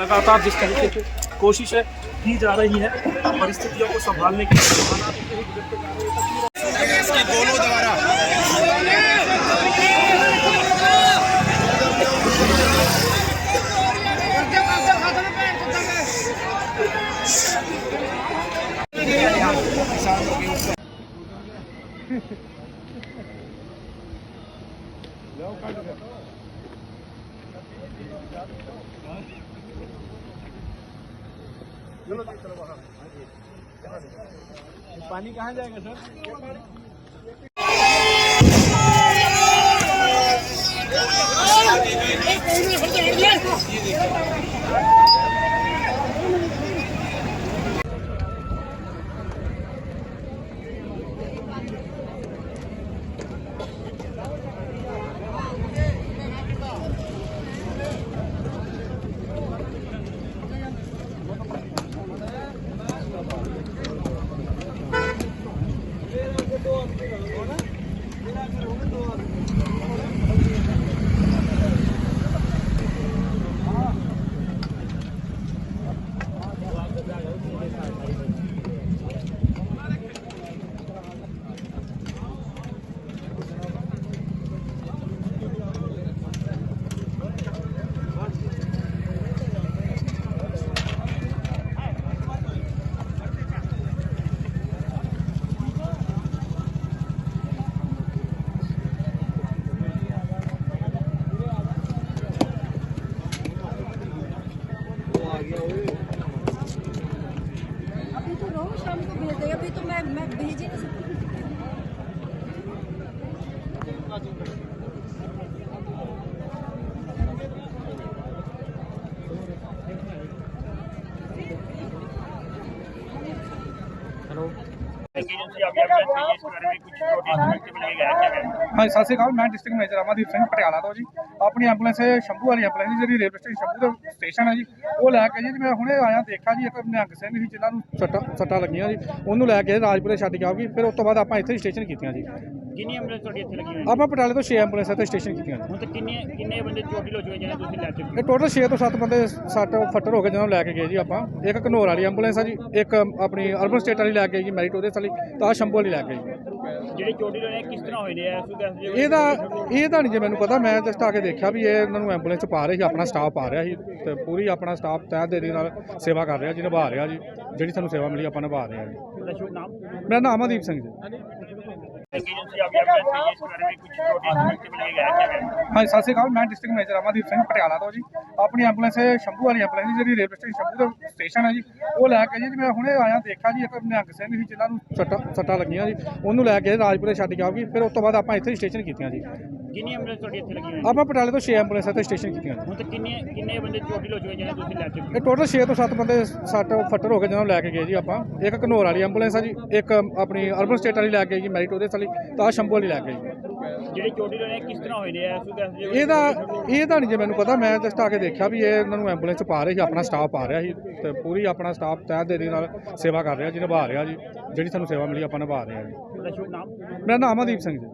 लगातार जिस तरीके से कोशिशें की जा रही है परिस्थितियों को संभालने की ही गुजरते जा रहे हैं। इसकी दोनों द्वारा पानी कहाँ जाएगा सर अभी तो रोज शाम को भेज देगा अभी तो मैं मैं भेज ही नहीं सकती एजेंसी ਹਾਂਜੀ ਸਤਿ ਸ਼੍ਰੀ ਅਕਾਲ ਮੈਂ ਡਿਸਟ੍ਰਿਕਟ ਮੈਨੇਜਰ ਅਮਨਦੀਪ ਸਿੰਘ ਪਟਿਆਲਾ ਤੋਂ ਜੀ। ਆਪਣੀ ਐਂਬੂਲੈਂਸ ਸ਼ੰਭੂ ਵਾਲੀ ਐਂਬੂਲੈਂਸ ਜਿਹੜੀ ਰੇਲਵੇ ਸਟੇਸ਼ਨ ਸ਼ੰਭੂ ਦਾ ਸਟੇਸ਼ਨ ਹੈ ਜੀ ਉਹ ਲੈ ਕੇ ਜੀ ਮੈਂ ਹੁਣੇ ਆਇਆ ਦੇਖਿਆ ਜੀ ਇੱਕ ਨਿਹੰਗ ਸਿੰਘ ਸੀ ਜਿਨ੍ਹਾਂ ਨੂੰ ਸੱਟਾਂ ਲੱਗੀਆਂ ਜੀ। ਉਹਨੂੰ ਲੈ ਕੇ ਰਾਜਪੁਰੇ ਛੱਡ ਕੇ ਆਉਗੀ ਫਿਰ ਉਸ ਤੋਂ ਬਾਅਦ ਆਪਾਂ ਇੱਥੇ ਸਟੇਸ਼ਨ ਕੀਤੀਆਂ ਜੀ। ਕਿੰਨੀ ਐਂਬੂਲੈਂਸ ਤੁਹਾਡੀ ਇੱਥੇ ਲੱਗੀ ਹੋਈ ਆਪਾਂ ਪਟਿਆਲੇ ਤੋਂ 6 ਐਂਬੂਲੈਂਸਾਂ ਤੇ ਸਟੇਸ਼ਨ ਕੀਤੀਆਂ ਜੀ ਹੁਣ ਤੱਕ ਕਿੰਨੇ ਕਿੰਨੇ ਬੰਦੇ ਚੋਟੀ ਹੋ ਚੁੱਕੇ ਜਿਹਨਾਂ ਤੁਸੀਂ ਲੈ ਚੁੱਕੇ ਇਹ ਟੋਟਲ 6 ਤੋਂ 7 ਬੰਦੇ ਸੱਟ ਫੱਟਰ ਹੋ ਗਏ ਜਿਹਨਾਂ ਨੂੰ ਲੈ ਕੇ ਗਏ ਜੀ ਆਪਾਂ। ਇੱਕ ਘਨੌਰ ਵਾਲੀ ਐਂਬੂਲੈਂਸ ਆ ਜੀ ਇੱਕ ਆਪਣੀ ਅਰਬਨ ਸਟੇਟ ਵਾਲੀ ਲੈ ਕੇ ਗਈ ਜੀ ਮੈਰਿਟ ਉਹਦੇ ਵਾਲੀ ਤਾਂ ਸ਼ੰਭੂ ਵਾਲੀ ਲੈ ਕੇ ਗਈ। ਜਿਹੜੇ ਚੋਟੀ ਨੇ ਕਿਸ ਤਰ੍ਹਾਂ ਹੋਏ ਨੇ? ਇਹਦਾ ਇਹਦਾ ਨਹੀਂ ਜੇ ਮੈਨੂੰ ਪਤਾ ਮੈਂ ਜਸਟ ਆ ਕੇ ਦੇਖਿਆ ਵੀ ਇਹ ਇਹਨਾਂ ਨੂੰ ਐਂਬੂਲੈਂਸ 'ਚ ਪਾ ਰਹੇ ਸੀ ਆਪਣਾ ਸਟਾਫ ਪਾ ਰਿਹਾ ਸੀ ਤੇ ਪੂਰੀ ਆਪਣਾ ਸਟਾਫ ਤਹਿ ਦੇਰੀ ਨਾਲ ਸੇਵਾ ਕਰ ਰਿਹਾ ਜੀ ਨਿਭਾ ਰਿਹਾ ਜੀ ਜਿਹੜੀ ਸਾਨੂੰ ਸੇਵਾ ਮਿਲੀ ਆਪਾਂ ਨਿਭਾ ਰਹੇ ਹਾਂ ਜੀ। ਮੇਰਾ ਨਾਮ ਅਮਨਦੀਪ ਸਿੰਘ ਜੀ। एजेंसी अभी अभी आती है इस बारे में कुछ नोटिस मिल के गया क्या ਹਾਂਜੀ ਸਤਿ ਸ਼੍ਰੀ ਅਕਾਲ ਮੈਂ ਡਿਸਟ੍ਰਿਕਟ ਮੈਨੇਜਰ ਅਮਨਦੀਪ ਸਿੰਘ ਪਟਿਆਲਾ ਤੋਂ ਜੀ ਆਪਣੀ ਐਂਬੂਲੈਂਸ ਹੈ ਸ਼ੰਭੂ ਵਾਲੀ ਐਂਬੂਲੈਂਸ ਜਿਹੜੀ ਰੇਲਵੇ ਸਟੇਸ਼ਨ ਸ਼ੰਭੂ ਦਾ ਸਟੇਸ਼ਨ ਹੈ ਜੀ ਉਹ ਲੈ ਕੇ ਜੀ ਮੈਂ ਹੁਣੇ ਆਇਆ ਦੇਖਿਆ ਜੀ ਇੱਕ ਨਿਹੰਗ ਸਿੰਘ ਸੀ ਜਿਨ੍ਹਾਂ ਨੂੰ ਸੱਟਾਂ ਸੱਟਾਂ ਲੱਗੀਆਂ ਜੀ ਉਹਨੂੰ ਲੈ ਕੇ ਰਾਜਪੁਰੇ ਛੱਡ ਕੇ ਆਉਗੀ ਫਿਰ ਉਸ ਤੋਂ ਬਾਅਦ ਆਪਾਂ ਇੱਥੇ ਸਟੇਸ਼ਨ ਕੀਤੀਆਂ ਜੀ ਕਿੰਨੀ ਐਂਬੂਲੈਂਸ ਤੁਹਾਡੀ ਇੱਥੇ ਲੱਗੀ ਹੋਈ ਆਪਾਂ ਪਟਿਆਲੇ ਤੋਂ 6 ਐਂਬੂਲੈਂਸਾਂ ਤੇ ਸਟੇਸ਼ਨ ਕੀਤੀਆਂ ਜੀ ਹੁਣ ਤੱਕ ਕਿੰਨੇ ਕਿੰਨੇ ਬੰਦੇ ਚੋਟੀ ਹੋ ਚੁੱਕੇ ਜਿਹਨਾਂ ਤੁਸੀਂ ਲੈ ਚੁੱਕੇ ਇਹ ਟੋਟਲ 6 ਤੋਂ 7 ਬੰਦੇ ਸੱਟ ਫੱਟਰ ਹੋ ਗਏ ਜਿਹਨਾਂ ਨੂੰ ਲੈ ਕੇ ਗਏ ਜੀ ਆਪਾਂ। ਇੱਕ ਘਨੌਰ ਵਾਲੀ ਐਂਬੂਲੈਂਸ ਆ ਜੀ ਇੱਕ ਆਪਣੀ ਅਰਬਨ ਸਟੇਟ ਵਾਲੀ ਲੈ ਕੇ ਜੀ ਮੈਰਿਟ ਉਹਦੇ ਵਾਲੀ ਤਾਂ ਸ਼ੰਭੂ ਵਾਲੀ ਲੈ ਕੇ ਗਈ। ਜਿਹੜੇ ਚੋਟੀ ਨੇ ਕਿਸ ਤਰ੍ਹਾਂ ਹੋਏ ਨੇ? ਐ ਸੂ ਦੱਸ ਦਿਓ। ਇਹਦਾ ਇਹਦਾ ਨਹੀਂ ਜੇ ਮੈਨੂੰ ਪਤਾ ਮੈਂ ਜਸਟ ਆ ਕੇ ਦੇਖਿਆ ਵੀ ਇਹ ਇਹਨਾਂ ਨੂੰ ਐਂਬੂਲੈਂਸ 'ਚ ਪਾ ਰਹੇ ਸੀ ਆਪਣਾ ਸਟਾਫ ਪਾ ਰਿਹਾ ਸੀ ਤੇ ਪੂਰੀ ਆਪਣਾ ਸਟਾਫ ਤਹਿ ਦੇਰੀ ਨਾਲ ਸੇਵਾ ਕਰ ਰਿਹਾ ਜੀ ਨਿਭਾ ਰਿਹਾ ਜੀ ਜਿਹੜੀ ਸਾਨੂੰ ਸੇਵਾ ਮਿਲੀ ਆਪਾਂ ਨਿਭਾ ਰਹੇ ਹਾਂ ਜੀ। ਤੁਹਾਡਾ ਸ਼ੁਭ ਨਾਮ? ਮੇਰਾ ਨਾਮ ਅਮਨਦੀਪ ਸਿੰਘ ਜੀ।